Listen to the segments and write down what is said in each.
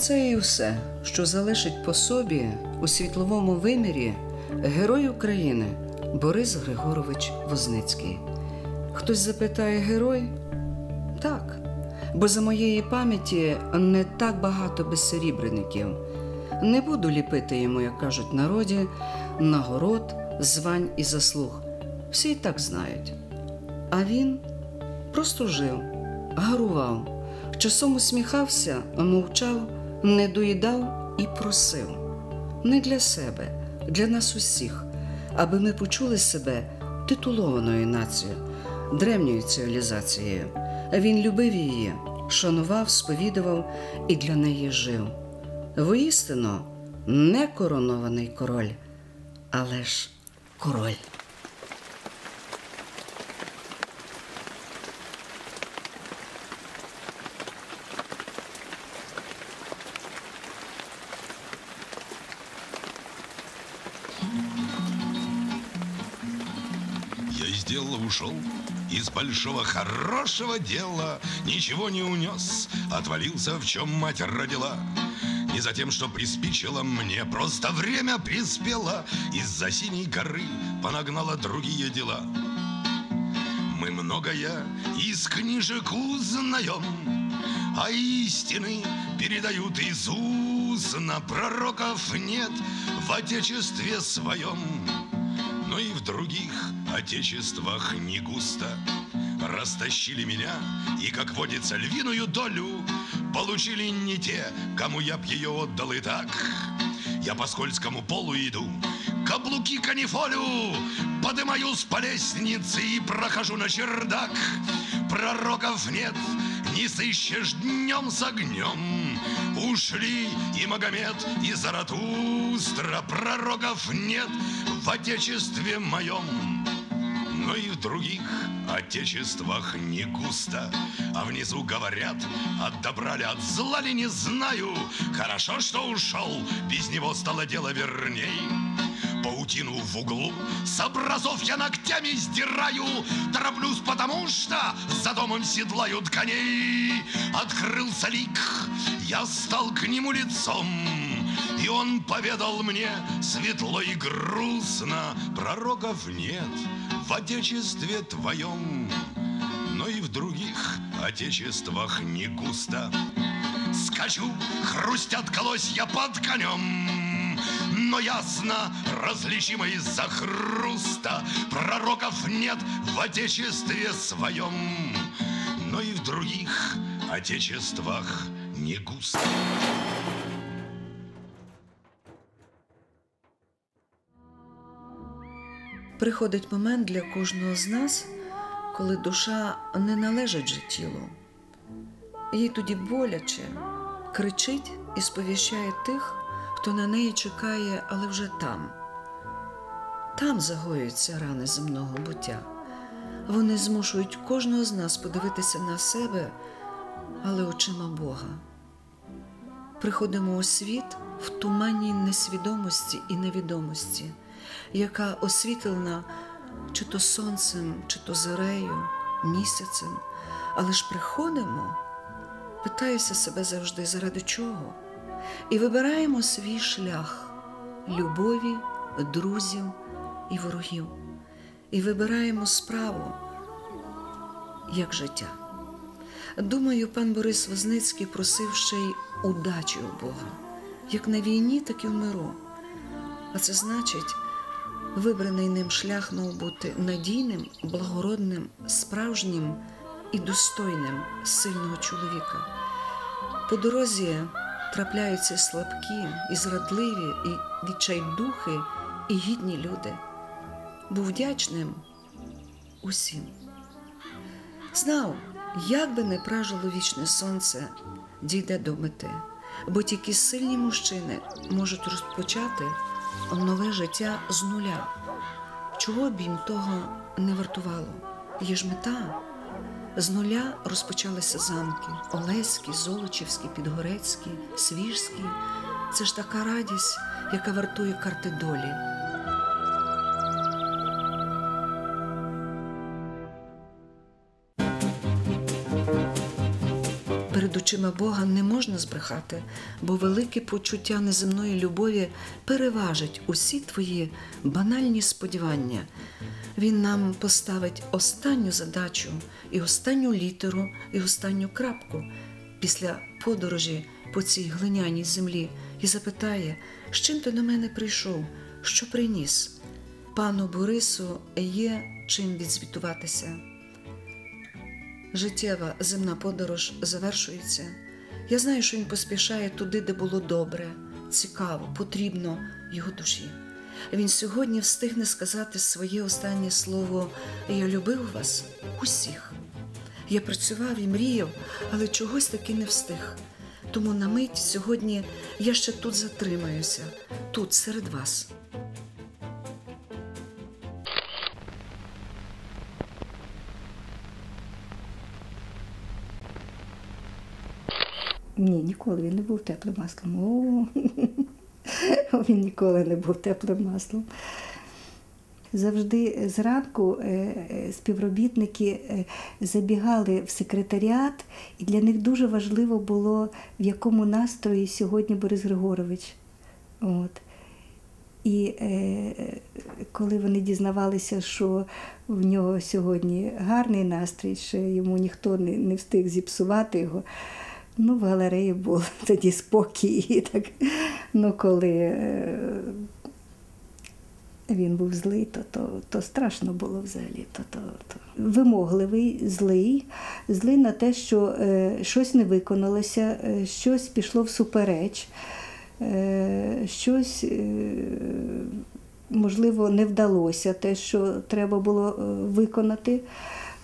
Оце і все, що залишить по собі у світловому вимірі герой України Борис Григорович Возницький. Хтось запитає герой? Так, бо за моєї пам'яті не так багато безсерібреників. Не буду ліпити йому, як кажуть народі, нагород, звань і заслуг. Всі і так знають. А він просто жив, гарував, часом усміхався, мовчав, не доїдав і просив. Не для себе, для нас усіх, аби ми почули себе титулованою нацією, древньою цивілізацією. Він любив її, шанував, сповідував і для неї жив. Воістину, не коронований король, але ж король. Дела ушел, из большого хорошего дела Ничего не унес, отвалился, в чем мать родила. Не за тем, что приспичило мне, просто время приспело. Из-за синей горы понагнало другие дела. Мы многое из книжек узнаем А истины передают из устно Пророков нет в отечестве своем других отечествах не густо. Растащили меня, и, как водится, львиную долю Получили не те, кому я б ее отдал и так. Я по скользкому полу иду, каблуки канифолю Подымаюсь по лестнице и прохожу на чердак. Пророков нет, не сыщешь днем с огнем. Ушли и Магомед, и Заратустра, пророков нет отечестве моем. Но и в других отечествах не густо. А внизу говорят, от добра ли, от зла ли, не знаю. Хорошо, что ушел, без него стало дело верней. Паутину в углу с образов я ногтями сдираю. Тороплюсь, потому что за домом седлают коней. Открылся лик, я стал к нему лицом и он поведал мне светло и грустно Пророков нет в отечестве твоем Но и в других отечествах не густо Скачу, хрустят колосья под конем но ясно, различимо из-за хруста. Пророков нет в отечестве своем Но и в других отечествах не густо Приходить момент для кожного з нас, коли душа не належить же тілу. Їй тоді боляче, кричить і сповіщає тих, хто на неї чекає, але вже там. Там загоюються рани земного буття. Вони змушують кожного з нас подивитися на себе, але очима Бога. Приходимо у світ в туманній несвідомості і невідомості, яка освітлена чи то сонцем, чи то зорею, місяцем, але ж приходимо, питаюся себе завжди, заради чого, і вибираємо свій шлях любові, друзів і ворогів, і вибираємо справу як життя. Думаю, пан Борис Возницький просив ще й удачі у Бога, як на війні, так і в миру. А це значить, вибраний ним шлях мав бути надійним, благородним, справжнім і достойним сильного чоловіка. По дорозі трапляються слабкі і зрадливі, і відчайдухи, і гідні люди. Був вдячним усім. Знав, як би не пражило вічне сонце, дійде до мети, бо тільки сильні мужчини можуть розпочати нове життя з нуля. Чого б їм того не вартувало? Є ж мета. З нуля розпочалися замки Олеські, Золочівські, Підгорецькі, Свіжські. Це ж така радість, яка вартує карти долі. Перед очима Бога не можна збрехати, бо велике почуття неземної любові переважить усі твої банальні сподівання. Він нам поставить останню задачу, і останню літеру, і останню крапку після подорожі по цій глиняній землі і запитає, з чим ти до мене прийшов, що приніс. Пану Борису є чим відзвітуватися. Життєва земна подорож завершується. Я знаю, що він поспішає туди, де було добре, цікаво, потрібно його душі. Він сьогодні встигне сказати своє останнє слово Я любив вас усіх. Я працював і мріяв, але чогось таки не встиг. Тому на мить сьогодні я ще тут затримаюся, тут серед вас. Ні, ніколи він не був теплим маслом. О, він ніколи не був теплим маслом. Завжди зранку е, е, співробітники е, забігали в секретаріат, і для них дуже важливо було, в якому настрої сьогодні Борис Григорович. От. І е, коли вони дізнавалися, що в нього сьогодні гарний настрій, що йому ніхто не, не встиг зіпсувати його, ну, в галереї був тоді спокій. Так. Ну, коли е, він був злий, то, то, то страшно було взагалі. То, то, то. Вимогливий, злий, злий на те, що е, щось не виконалося, е, щось пішло всупереч, е, щось, е, можливо, не вдалося, те, що треба було е, виконати.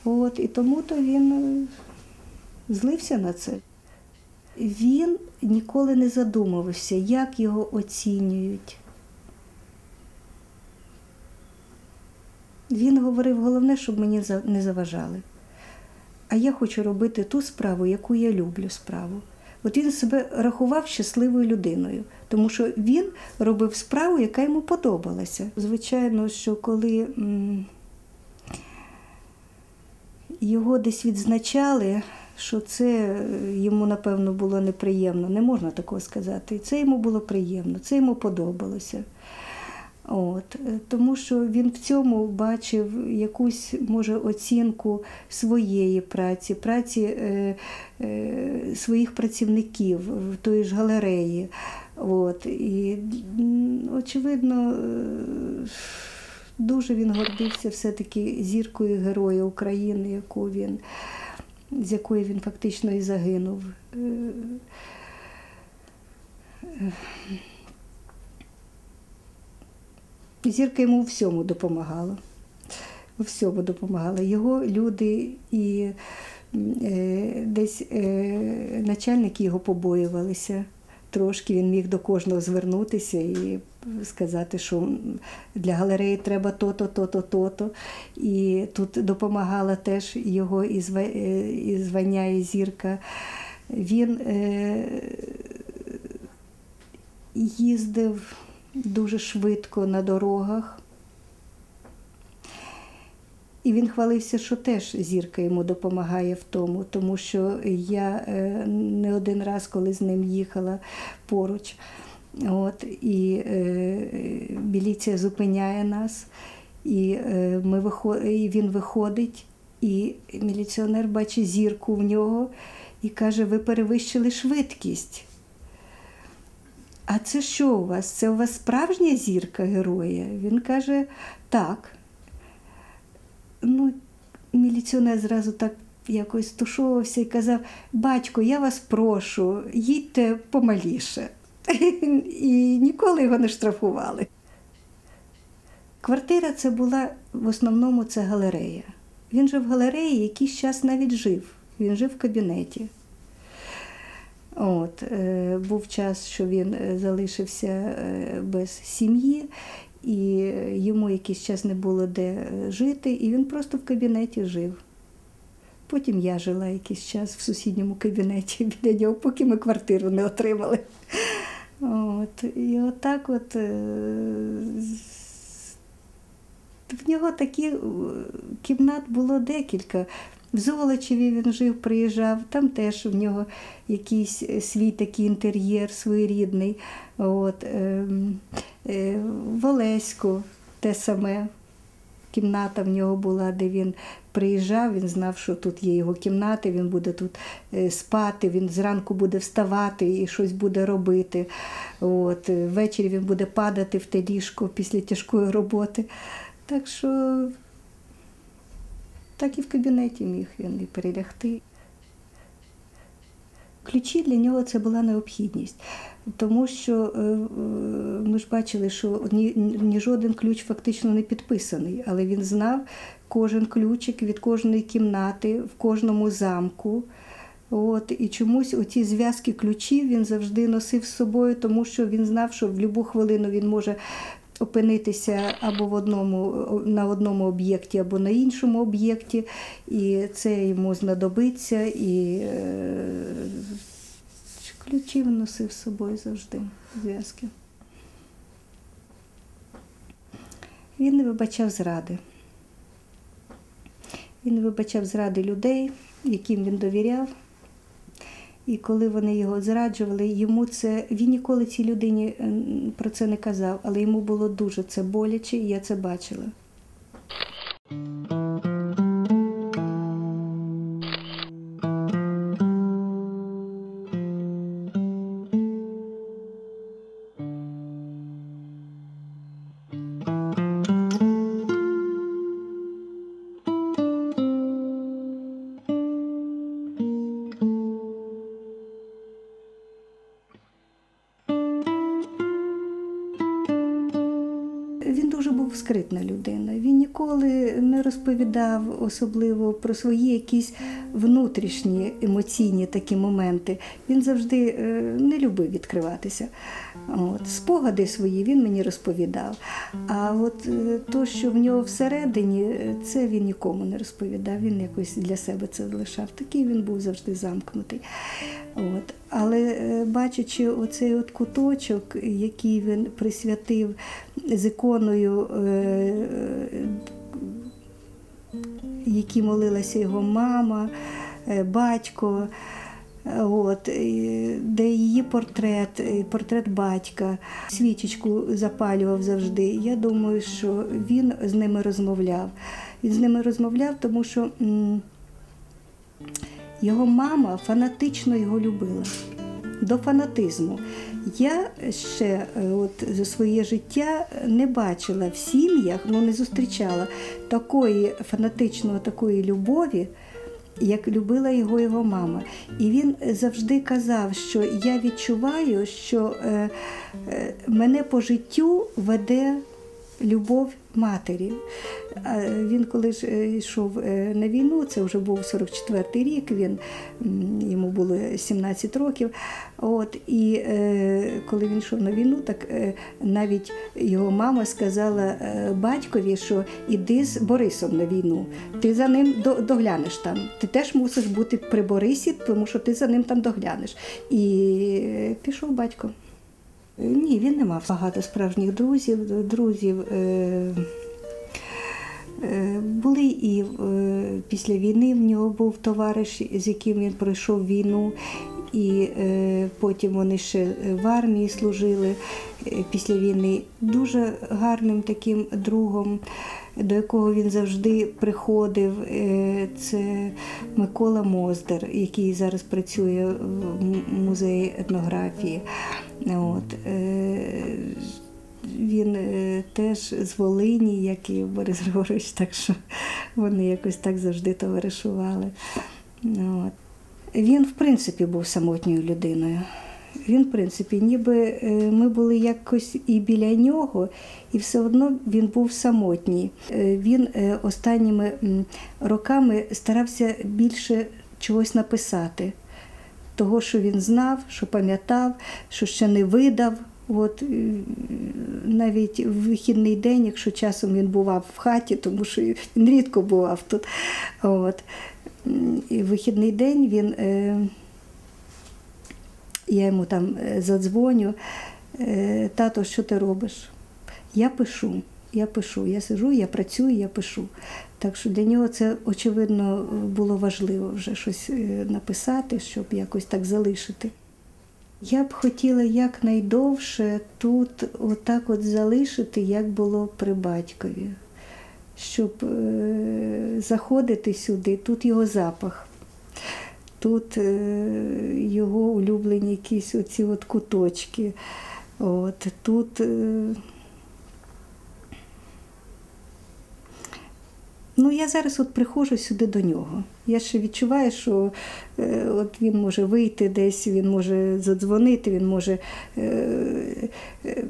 От, і тому то він е, злився на це. Він ніколи не задумувався, як його оцінюють. Він говорив, головне, щоб мені не заважали. А я хочу робити ту справу, яку я люблю справу. От він себе рахував щасливою людиною, тому що він робив справу, яка йому подобалася. Звичайно, що коли його десь відзначали, що це е, йому, напевно, було неприємно. Не можна такого сказати. І це йому було приємно, це йому подобалося. От, е, тому що він в цьому бачив якусь, може, оцінку своєї праці, праці е, е, своїх працівників в тої ж галереї. От, і, очевидно, е, дуже він гордився все-таки зіркою Героя України, яку він, з якої він фактично і загинув. Е, е, Зірка йому у всьому допомагала. У всьому допомагала. Його люди і е, десь начальники його побоювалися. Трошки він міг до кожного звернутися і сказати, що для галереї треба то-то, то-то, то-то. І тут допомагала теж його і е, звання, і зірка. Він е, їздив дуже швидко на дорогах. І він хвалився, що теж зірка йому допомагає в тому, тому що я е, не один раз, коли з ним їхала поруч, от, і е, міліція зупиняє нас, і, е, ми виход... і він виходить, і міліціонер бачить зірку в нього і каже: ви перевищили швидкість. А це що у вас? Це у вас справжня зірка героя? Він каже, так. Ну, міліціонер зразу так якось тушовувався і казав: батько, я вас прошу, їдьте помаліше. І ніколи його не штрафували. Квартира це була в основному це галерея. Він жив в галереї, якийсь час навіть жив. Він жив в кабінеті. От, е, був час, що він е, залишився е, без сім'ї, і йому якийсь час не було де е, жити, і він просто в кабінеті жив. Потім я жила якийсь час в сусідньому кабінеті біля нього, поки ми квартиру не отримали. От, і отак от е, в нього такі е, кімнат було декілька. В Золочеві він жив, приїжджав, там теж в нього якийсь е, свій такий інтер'єр своєрідний. От, ем, е, в Олеську те саме. Кімната в нього була, де він приїжджав, він знав, що тут є його кімната, він буде тут е, спати, він зранку буде вставати і щось буде робити. От, е, ввечері він буде падати в те ліжко після тяжкої роботи. Так що так і в кабінеті міг він і перелягти. Ключі для нього це була необхідність, тому що е, е, ми ж бачили, що ні, ні жоден ключ фактично не підписаний, але він знав кожен ключик від кожної кімнати в кожному замку. От, і чомусь оці зв'язки ключів він завжди носив з собою, тому що він знав, що в будь-яку хвилину він може опинитися або в одному, на одному об'єкті, або на іншому об'єкті, і це йому знадобиться. І е, ключі носив з собою завжди, зв'язки. Він не вибачав зради. Він вибачав зради людей, яким він довіряв. І коли вони його зраджували, йому це він ніколи цій людині про це не казав, але йому було дуже це боляче, і я це бачила. Розповідав особливо про свої якісь внутрішні емоційні такі моменти. Він завжди е, не любив відкриватися. От. Спогади свої він мені розповідав. А от е, то, що в нього всередині, е, це він нікому не розповідав. Він якось для себе це залишав. Такий він був завжди замкнутий. От. Але бачачи оцей от куточок, який він присвятив з іконою, якій молилася його мама, е, батько, е, от, де її портрет, портрет батька, свічечку запалював завжди. Я думаю, що він з ними розмовляв. Він з ними розмовляв, тому що. його мама фанатично його любила. До фанатизму. Я ще е, от своє життя не бачила в сім'ях, ну не зустрічала такої фанатичної такої любові, як любила його його мама. І він завжди казав, що я відчуваю, що е, е, мене по життю веде любов матері. Він коли ж е, йшов е, на війну, це вже був 44-й рік, він, йому було 17 років. От, і е, коли він йшов на війну, так навіть його мама сказала батькові, що іди з Борисом на війну, ти за ним до- доглянеш там. Ти теж мусиш бути при Борисі, тому що ти за ним там доглянеш. І пішов батько. Ні, він не мав багато справжніх друзів. Друзів е, е, були і е, після війни в нього був товариш, з яким він пройшов війну, і потім вони ще в армії служили після війни. Дуже гарним таким другом, до якого він завжди приходив. Це Микола Моздар, який зараз працює в музеї етнографії. От, е, він е, теж з Волині, як і Борис Григорович, так що вони якось так завжди товаришували. От. Він, в принципі, був самотньою людиною. Він, в принципі, ніби е, ми були якось і біля нього, і все одно він був самотній. Він останніми роками старався більше чогось написати того, що він знав, що пам'ятав, що ще не видав. От е, навіть в вихідний день, якщо часом він бував в хаті, тому що він рідко бував тут. От. І в вихідний день він, е, я йому там е, задзвоню, е, тато, що ти робиш? Я пишу. Я пишу, я сижу, я працюю, я пишу. Так що для нього це, очевидно, було важливо вже щось е, написати, щоб якось так залишити. Я б хотіла якнайдовше тут отак от залишити, як було при батькові, щоб е, заходити сюди, тут його запах, тут е, його улюблені якісь оці от куточки. От, тут Ну, я зараз от приходжу сюди до нього. Я ще відчуваю, що е, от він може вийти десь, він може задзвонити, він може е, е,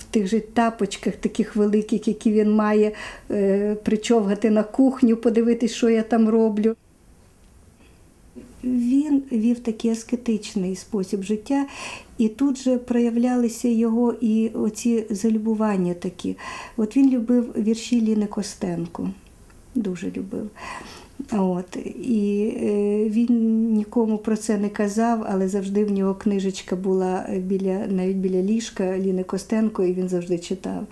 в тих же тапочках, таких великих, які він має, е, причовгати на кухню, подивитись, що я там роблю. Він вів такий аскетичний спосіб життя, і тут же проявлялися його і оці залюбування такі. От він любив вірші Ліни Костенко, дуже любив. От. І е, він нікому про це не казав, але завжди в нього книжечка була біля, навіть біля ліжка Ліни Костенко, і він завжди читав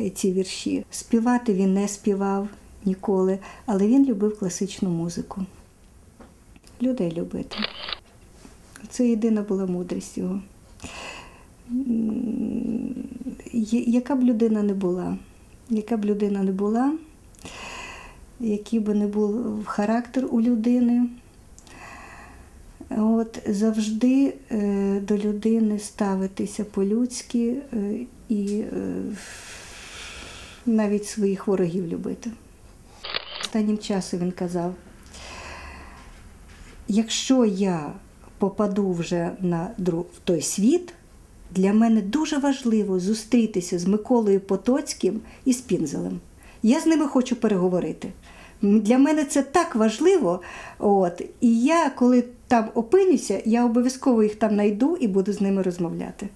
е, ці вірші. Співати він не співав ніколи, але він любив класичну музику людей любити. Це єдина була мудрість його. Яка б людина не була, яка б людина не була, який би не був характер у людини, от завжди е, до людини ставитися по-людськи е, і е, навіть своїх ворогів любити. Останнім часом він казав, якщо я попаду вже на дру- в той світ, для мене дуже важливо зустрітися з Миколою Потоцьким і з Пінзелем. Я з ними хочу переговорити. Для мене це так важливо. От. І я, коли там опинюся, я обов'язково їх там знайду і буду з ними розмовляти.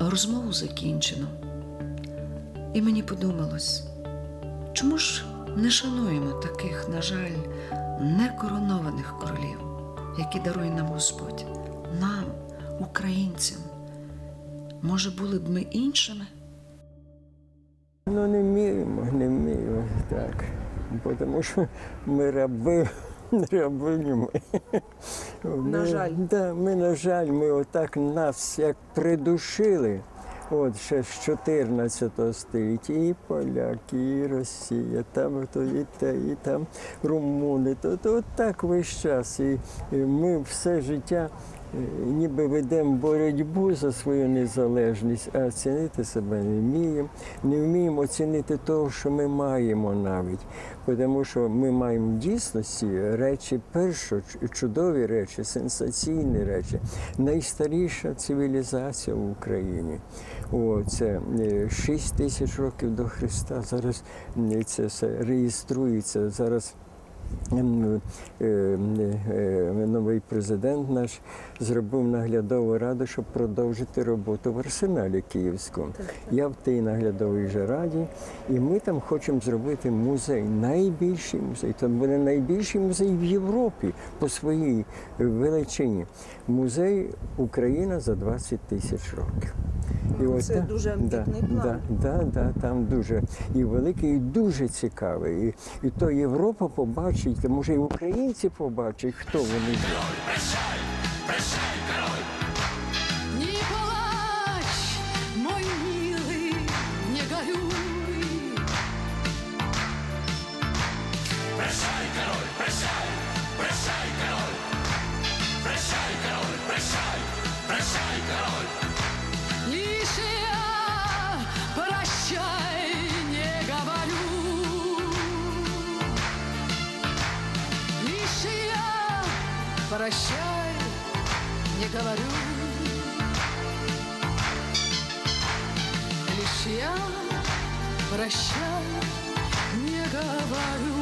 Розмову закінчено. І мені подумалось, чому ж не шануємо таких, на жаль, некоронованих королів, які дарує нам Господь, нам, українцям. Може, були б ми іншими? Ну, не вміємо, не вміємо так. Тому що ми раби, рабині ми. Ми- жаль. Да, ми, на жаль, ми отак нас як придушили. От ще з 14 століття і поляки, і Росія, там то і те, і там румуни. То, то от так весь час. І, ми все життя ніби ведемо боротьбу за свою незалежність, а оцінити себе не вміємо. Не вміємо оцінити того, що ми маємо навіть. Тому що ми маємо в дійсності речі першо, ч- чудові речі, сенсаційні речі. Найстаріша цивілізація в Україні. О, це 6 тисяч років до Христа. Зараз це все реєструється. Зараз е, е, новий президент наш зробив наглядову раду, щоб продовжити роботу в арсеналі Київському. Я в тій наглядовій же раді, і ми там хочемо зробити музей, найбільший музей. Це буде найбільший музей в Європі по своїй величині. Музей Україна за 20 тисяч років. І Це та- дуже да, амбітний план. Да, да, да, там дуже і великий, і дуже цікавий. І, і то Європа побачить, то може і українці побачать, хто вони прощай не говорю. Лишь я прощай не говорю.